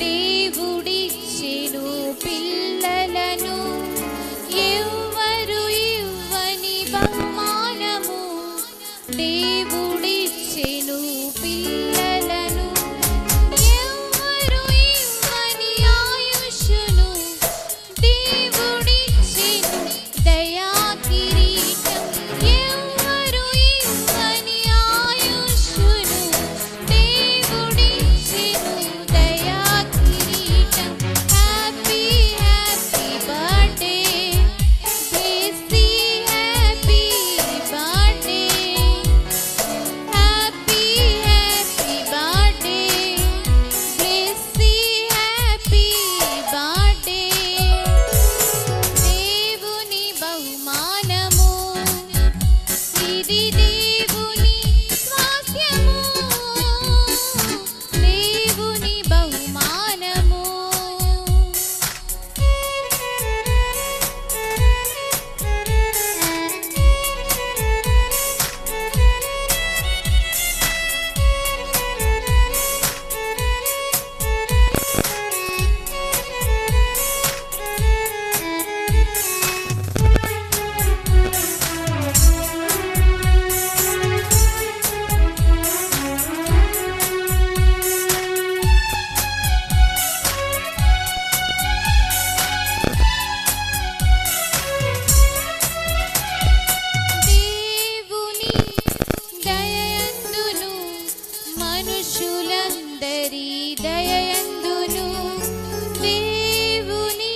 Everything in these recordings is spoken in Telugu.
దేవుడిచ్చెను పిల్ల మనుషులందరి దయయందును దేవుని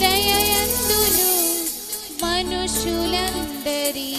దయయందును మనుషులందరి